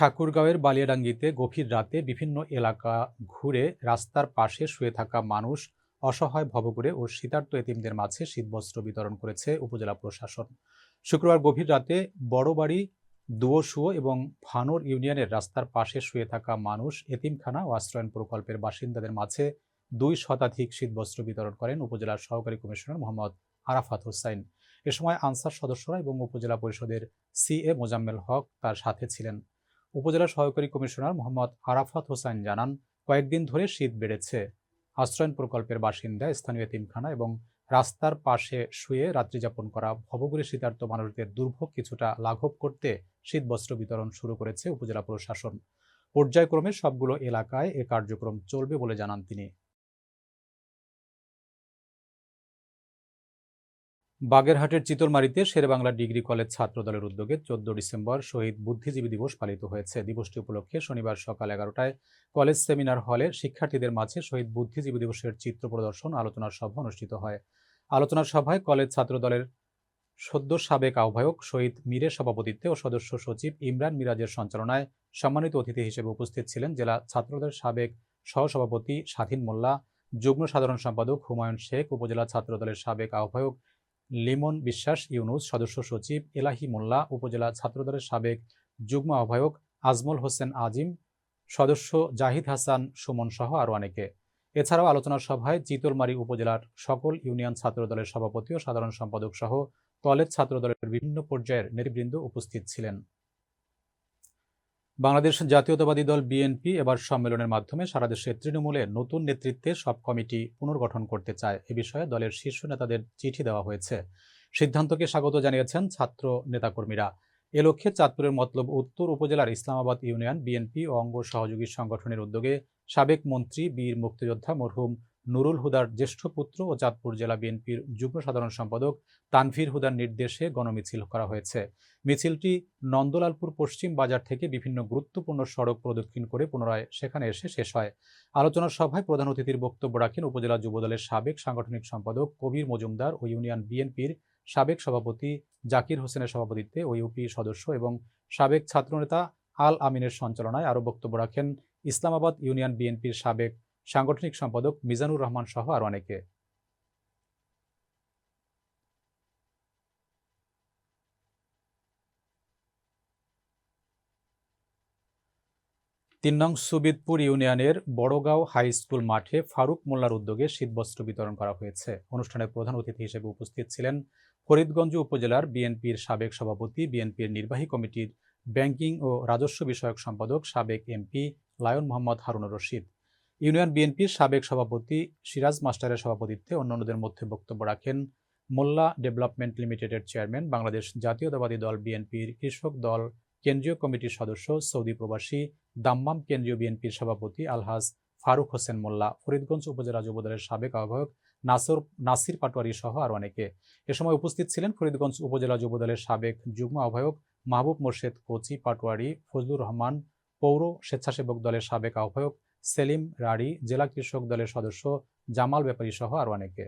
ঠাকুরগাঁওয়ের বালিয়াডাঙ্গিতে গভীর রাতে বিভিন্ন এলাকা ঘুরে রাস্তার পাশে শুয়ে থাকা মানুষ অসহায় ভবঘুরে ও শীতার্ত এতিমদের মাঝে শীতবস্ত্র বিতরণ করেছে উপজেলা প্রশাসন। শুক্রবার গভীর রাতে বড়বাড়ি দুয়োশুয়ো এবং ভানোর ইউনিয়নের রাস্তার পাশে শুয়ে থাকা মানুষ এতিমখানা ও আশ্রয়ন প্রকল্পের বাসিন্দাদের মাঝে দুই শতাধিক শীতবস্ত্র বিতরণ করেন উপজেলার সহকারী কমিশনার মোহাম্মদ আরাফাত হোসাইন। এ সময় আনসার সদস্যরা এবং উপজেলা পরিষদের সি এ মোজাম্মেল হক তার সাথে ছিলেন। উপজেলা সহকারী কমিশনার মোহাম্মদ আরাফাত হোসেন জানান, কয়েকদিন ধরে শীত বেড়েছে। আশ্রয়ন প্রকল্পের বাসিন্দা স্থানীয় তিনখানা এবং রাস্তার পাশে শুয়ে রাত্রিযাপন করা ভবগুড়ি শীতার্থ মানুষদের দুর্ভোগ কিছুটা লাঘব করতে শীতবস্ত্র বিতরণ শুরু করেছে উপজেলা প্রশাসন। পর্যায়ক্রমে সবগুলো এলাকায় এ কার্যক্রম চলবে বলে জানান তিনি। বাগেরহাটের চিতলমারিতে শেরেবাংলা ডিগ্রি কলেজ ছাত্রদলের উদ্যোগে চোদ্দ ডিসেম্বর শহীদ বুদ্ধিজীবী দিবস পালিত হয়েছে। দিবসটি উপলক্ষে শনিবার সকাল এগারোটায় কলেজ সেমিনার হলে শিক্ষার্থীদের মাঝে শহীদ বুদ্ধিজীবী দিবসের চিত্র প্রদর্শন আলোচনা সভা অনুষ্ঠিত হয়। আলোচনা সভায় কলেজ ছাত্রদলের সদ্য সাবেক আহ্বায়ক শহীদ মীরের সভাপতিত্বে ও সদস্য সচিব ইমরান মিরাজের সঞ্চালনায় সম্মানিত অতিথি হিসেবে উপস্থিত ছিলেন জেলা ছাত্রদলের সাবেক সহসভাপতি স্বাধীন মোল্লা, যুগ্ম সাধারণ সম্পাদক হুমায়ুন শেখ, উপজেলা ছাত্রদলের সাবেক আহ্বায়ক লিমন বিশ্বাস ইউনুস সদস্য সচিব এলাহি মোল্লা, উপজেলা ছাত্রদলের সাবেক যুগ্ম আহ্বায়ক আজমল হোসেন আজিম, সদস্য জাহিদ হাসান সুমন সহ আরও অনেকে। এছাড়াও আলোচনা সভায় চিতলমারি উপজেলার সকল ইউনিয়ন ছাত্রদলের সভাপতি ও সাধারণ সম্পাদক সহ কলেজ ছাত্রদলের বিভিন্ন পর্যায়ের নেতৃবৃন্দ উপস্থিত ছিলেন। বাংলাদেশ জাতীয়তাবাদী দল বিএনপি এবার সম্মেলনের মাধ্যমে সারা দেশে তৃণমূলে নতুন নেতৃত্বে সব কমিটি পুনর্গঠন করতে চায়। এ বিষয়ে দলের শীর্ষ নেতাদের চিঠি দেওয়া হয়েছে। সিদ্ধান্তকে স্বাগত জানিয়েছেন ছাত্র নেতাকর্মীরা। এ লক্ষ্যে চাঁদপুরের মতলব উত্তর উপজেলার ইসলামাবাদ ইউনিয়ন বিএনপি ও অঙ্গ সহযোগী সংগঠনের উদ্যোগে সাবেক মন্ত্রী, বীর মুক্তিযোদ্ধা মরহুম নুরুল হুদার জ্যেষ্ঠ পুত্র ও চাঁদপুর জেলা বিএনপির যুগ্ম সাধারণ সম্পাদক তানভীর হুদার নির্দেশে গণমিছিল করা হয়েছে। মিছিলটি নন্দলালপুর পশ্চিম বাজার থেকে বিভিন্ন গুরুত্বপূর্ণ সড়ক প্রদক্ষিণ করে পুনরায় সেখানে এসে শেষ হয়। আলোচনা সভায় প্রধান অতিথির বক্তব্য রাখেন উপজেলা যুবদলের সাবেক সাংগঠনিক সম্পাদক কবির মজুমদার ও ইউনিয়ন বিএনপির সাবেক সভাপতি জাকির হোসেনের সভাপতিত্বে ও ইউপি সদস্য এবং সাবেক ছাত্রনেতা আল আমিনের সঞ্চালনায় আরও বক্তব্য রাখেন ইসলামাবাদ ইউনিয়ন বিএনপির সাবেক সাংগঠনিক সম্পাদক মিজানুর রহমান সহ আর অনেকে। তিন নং সুবিদপুর ইউনিয়নের বড়গাঁও হাই স্কুল মাঠে ফারুক মোল্লার উদ্যোগে শীতবস্ত্র বিতরণ করা হয়েছে। অনুষ্ঠানে প্রধান অতিথি হিসেবে উপস্থিত ছিলেন ফরিদগঞ্জ উপজেলার বিএনপির সাবেক সভাপতি, বিএনপির নির্বাহী কমিটির ব্যাংকিং ও রাজস্ব বিষয়ক সম্পাদক সাবেক MP lion Mohammad Harunur Rashid. Union বিএনপির সাবেক সভাপতি, সিরাজ মাস্টারের সভাপতিত্বে অন্যান্যদের মধ্যে বক্তব্য রাখেন মোল্লা ডেভেলপমেন্ট লিমিটেডের চেয়ারম্যান, বাংলাদেশ জাতীয়তাবাদী দল বিএনপির কৃষক দল, কেন্দ্রীয় কমিটির সদস্য, সৌদি প্রবাসী, দাম্মাম কেন্দ্রীয় বিএনপির সভাপতি আলহাজ ফারুক হোসেন মোল্লা, ফরিদগঞ্জ উপজেলা যুবদলের সাবেক আহ্বায়ক নাসর, নাসির পাটোয়ারি সহ আরও অনেকে। এ সময় উপস্থিত ছিলেন ফরিদগঞ্জ উপজেলা যুবদলের সাবেক যুগ্ম আহ্বায়ক মাহবুব মোর্শেদ কোচি পাটোয়ারি, ফজলুর রহমান, পৌর স্বেচ্ছাসেবক দলের সাবেক আহ্বায়ক সেলিম রাড়ি জেলা কৃষক দলের সদস্য জামাল ব্যাপারী সহ আরও অনেকে।